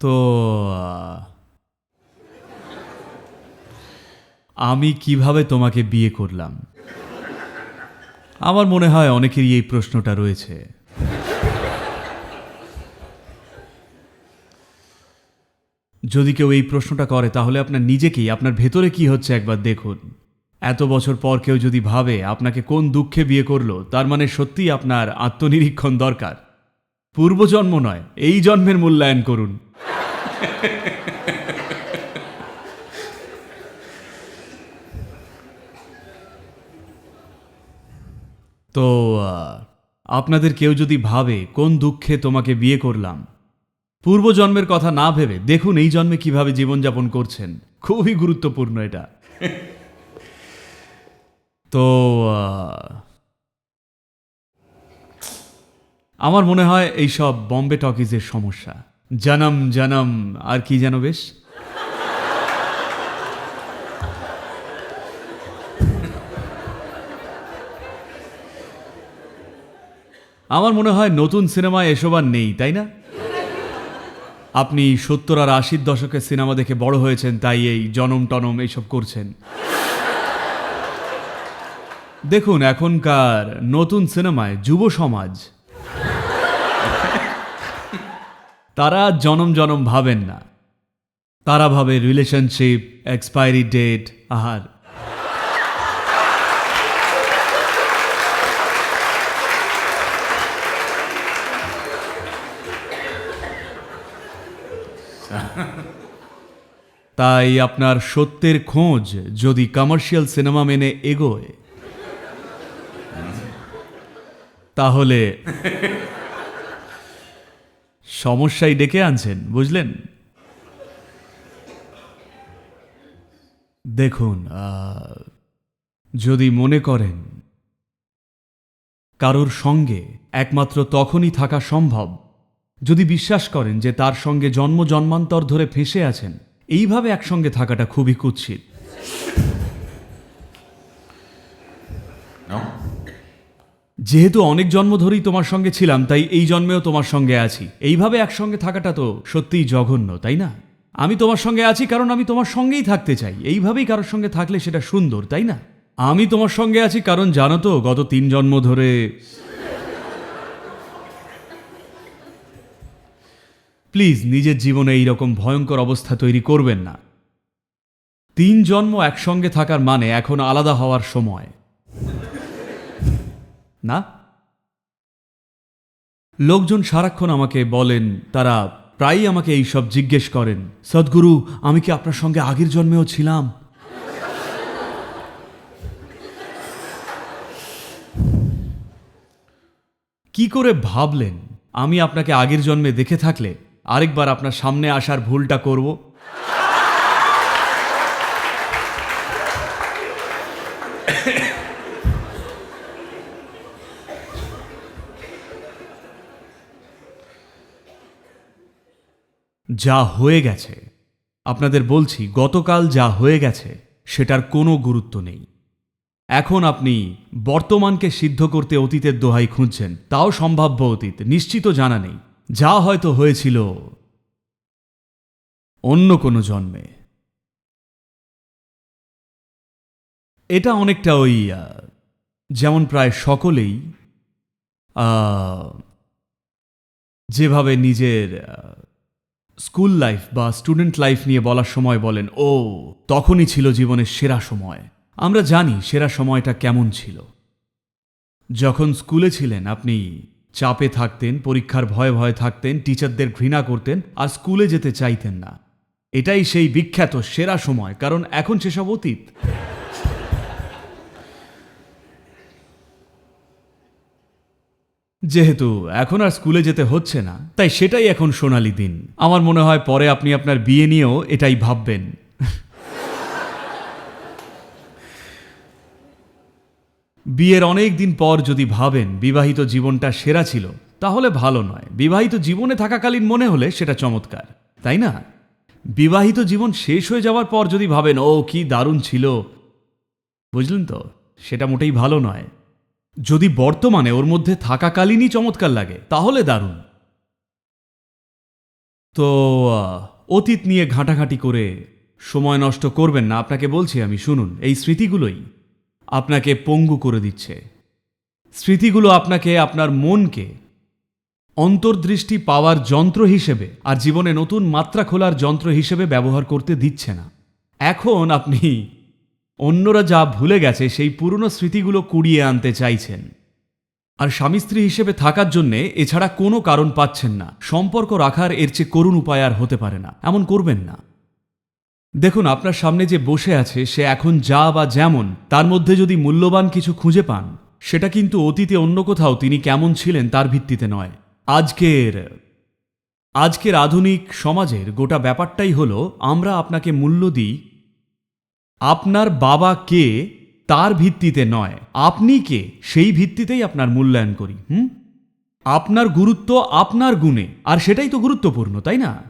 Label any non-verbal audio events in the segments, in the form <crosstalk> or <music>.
তো, আমি কীভাবে তোমাকে বিয়ে করলাম? আমার মনে হয় অনেকেরই এই প্রশ্নটা রয়েছে। যদি কেউ এই প্রশ্নটা করে, তাহলে আপনার নিজেকেই, আপনার ভেতরে কি হচ্ছে একবার দেখুন। এত বছর পর কেউ যদি ভাবে আপনাকে কোন দুঃখে বিয়ে করল, তার মানে সত্যিই আপনার আত্মনিরীক্ষণ দরকার। পূর্বজন্ম নয়, এই জন্মের মূল্যায়ন করুন। <laughs> তো আপনাদের কেউ যদি ভাবে কোন দুঃখে তোমাকে বিয়ে করলাম, পূর্বজন্মের কথা না ভেবে দেখুন এই জন্মে কীভাবে জীবনযাপন করছেন। খুবই গুরুত্বপূর্ণ এটা। <laughs> তো আমার মনে হয় এইসব বম্বে টকিজের সমস্যা। জনম জনম, আর কি যেন বেশ? আমার মনে হয় নতুন সিনেমায় এসব আর নেই, তাই না? আপনি সত্তর আর আশির দশকের সিনেমা দেখে বড় হয়েছেন, তাই এই জনম, টনম এইসব করছেন। দেখুন, এখনকার নতুন সিনেমায় যুব সমাজ তারা জনম জনম ভাবেন না। তারা ভাবে রিলেশনশিপ এক্সপায়ারি ডেট আহার। তাই আপনার সত্যের খোঁজ যদি কমার্শিয়াল সিনেমা মেনে এগোয়, তাহলে সমস্যাই ডেকে আনছেন, বুঝলেন? দেখুন যদি মনে করেন কারোর সঙ্গে একমাত্র তখনই থাকা সম্ভব, যদি বিশ্বাস করেন যে তার সঙ্গে জন্ম জন্মান্তর ধরে ফেঁসে আছেন, এইভাবে একসঙ্গে থাকাটা খুবই কুৎসিত। যেহেতু অনেক জন্ম ধরেই তোমার সঙ্গে ছিলাম, তাই এই জন্মেও তোমার সঙ্গে আছি। এইভাবে একসঙ্গে থাকাটা তো সত্যিই জঘন্য, তাই না? আমি তোমার সঙ্গে আছি কারণ আমি তোমার সঙ্গেই থাকতে চাই। এইভাবেই কারোর সঙ্গে থাকলে সেটা সুন্দর, তাই না? আমি তোমার সঙ্গে আছি কারণ জানো তো, গত তিন জন্ম ধরে প্লিজ, নিজের জীবনে এই রকম ভয়ঙ্কর অবস্থা তৈরি করবেন না। তিন জন্ম একসঙ্গে থাকার মানে এখন আলাদা হওয়ার সময়। না? লোকজন সারাক্ষণ আমাকে বলেন, তারা প্রায়ই আমাকে এই সব জিজ্ঞেস করেন, সদ্গুরু, আমি কি আপনার সঙ্গে আগের জন্মেও ছিলাম? কি করে ভাবলেন? আমি আপনাকে আগের জন্মে দেখে থাকলে আরেকবার আপনার সামনে আসার ভুলটা করব? যা হয়ে গেছে। আপনাদের বলছি, গতকাল যা হয়ে গেছে, সেটার কোনো গুরুত্ব নেই। এখন আপনি বর্তমানকে সিদ্ধ করতে অতীতের দোহাই খুঁজছেন, তাও সম্ভাব্য অতীত, নিশ্চিত জানা নেই। যা হয়তো হয়েছিল অন্য কোনো জন্মে। এটা অনেকটা ওই যেমন প্রায় সকলেই যেভাবে নিজের স্কুল লাইফ বা স্টুডেন্ট লাইফ নিয়ে বলার সময় বলেন, ও, তখনই ছিল জীবনের সেরা সময়। আমরা জানি সেরা সময়টা কেমন ছিল। যখন স্কুলে ছিলেন, আপনি চাপে থাকতেন, পরীক্ষার ভয়ে ভয়ে থাকতেন, টিচারদের ঘৃণা করতেন আর স্কুলে যেতে চাইতেন না। এটাই সেই বিখ্যাত সেরা সময়। কারণ এখন সেসব অতীত। যেহেতু এখন আর স্কুলে যেতে হচ্ছে না, তাই সেটাই এখন সোনালি দিন। আমার মনে হয় পরে আপনি আপনার বিয়ে নিয়েও এটাই ভাববেন। বিয়ের অনেক দিন পর যদি ভাবেন বিবাহিত জীবনটা সেরা ছিল, তাহলে ভালো নয়। বিবাহিত জীবনে থাকাকালীন মনে হলে সেটা চমৎকার, তাই না? বিবাহিত জীবন শেষ হয়ে যাওয়ার পর যদি ভাবেন, ও, কি দারুণ ছিল। বুঝলেন তো? সেটা মোটেই ভালো নয়। যদি বর্তমানে ওর মধ্যে থাকাকালীনই চমৎকার লাগে, তাহলে দারুণ। তো অতীত নিয়ে ঘাঁটাঘাঁটি করে সময় নষ্ট করবেন না, আপনাকে বলছি আমি, শুনুন, এই স্মৃতিগুলোই আপনাকে পঙ্গু করে দিচ্ছে। স্মৃতিগুলো আপনাকে, আপনার মনকে অন্তর্দৃষ্টি পাওয়ার যন্ত্র হিসেবে আর জীবনে নতুন মাত্রা খোলার যন্ত্র হিসেবে ব্যবহার করতে দিচ্ছে না। এখন আপনি অন্যরা যা ভুলে গেছে সেই পুরনো স্মৃতিগুলো কুড়িয়ে আনতে চাইছেন। আর স্বামী স্ত্রী হিসেবে থাকার জন্যে এছাড়া কোনো কারণ পাচ্ছেন না। সম্পর্ক রাখার এর চেয়ে করুণ উপায় আর হতে পারে না। এমন করবেন না। দেখুন, আপনার সামনে যে বসে আছে, সে এখন যা বা যেমন, তার মধ্যে যদি মূল্যবান কিছু খুঁজে পান, সেটা কিন্তু অতীতে অন্য কোথাও তিনি কেমন ছিলেন তার ভিত্তিতে নয়। আজকের আজকের আধুনিক সমাজের গোটা ব্যাপারটাই হলো, আমরা আপনাকে মূল্য দিই আপনার বাবা কে, তার ভিত্তিতে নয়। আপনি কে, সেই ভিত্তিতেই আপনার মূল্যায়ন করি, হুম? আপনার গুরুত্ব আপনার গুণে, আর সেটাই তো গুরুত্বপূর্ণ, তাই না?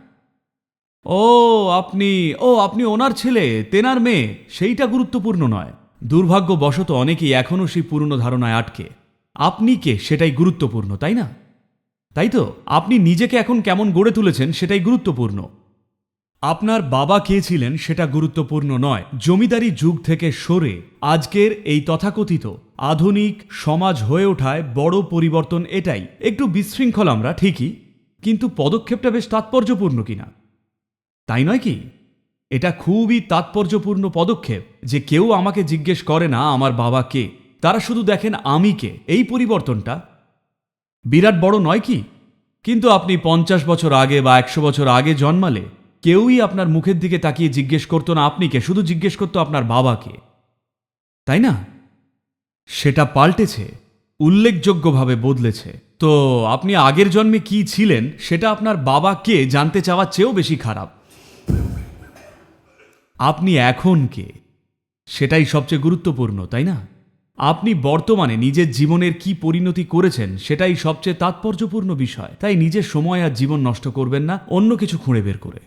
ও, আপনি ও, আপনি ওনার ছেলে, তেনার মেয়ে, সেইটা গুরুত্বপূর্ণ নয়। দুর্ভাগ্যবশত অনেকেই এখনও সেই পুরনো ধারণায় আটকে। আপনি কে, সেটাই গুরুত্বপূর্ণ, তাই না? তাই তো? আপনি নিজেকে এখন কেমন গড়ে তুলেছেন, সেটাই গুরুত্বপূর্ণ। আপনার বাবা কে ছিলেন সেটা গুরুত্বপূর্ণ নয়। জমিদারি যুগ থেকে সরে আজকের এই তথাকথিত আধুনিক সমাজ হয়ে ওঠায় বড় পরিবর্তন এটাই। একটু বিশৃঙ্খল আমরা, ঠিকই, কিন্তু পদক্ষেপটা বেশ তাৎপর্যপূর্ণ কিনা? তাই নয় কি? এটা খুবই তাৎপর্যপূর্ণ পদক্ষেপ যে কেউ আমাকে জিজ্ঞেস করে না, আমার বাবা কে। তারা শুধু দেখেন আমি কে। এই পরিবর্তনটা বিরাট বড় নয় কি? কিন্তু আপনি পঞ্চাশ বছর আগে বা একশো বছর আগে জন্মালে কেউই আপনার মুখের দিকে তাকিয়ে জিজ্ঞেস করতো না আপনি কে, শুধু জিজ্ঞেস করতো আপনার বাবাকে তাই না? সেটা পাল্টেছে, উল্লেখযোগ্যভাবে বদলেছে। তো আপনি আগের জন্মে কি ছিলেন, সেটা আপনার বাবা কে জানতে চাওয়ার চেয়েও বেশি খারাপ। আপনি এখন কে, সেটাই সবচেয়ে গুরুত্বপূর্ণ, তাই না? আপনি বর্তমানে নিজের জীবনের কি পরিণতি করেছেন, সেটাই সবচেয়ে তাৎপর্যপূর্ণ বিষয়। তাই নিজের সময় আর জীবন নষ্ট করবেন না, অন্য কিছু খুঁড়ে বের করে।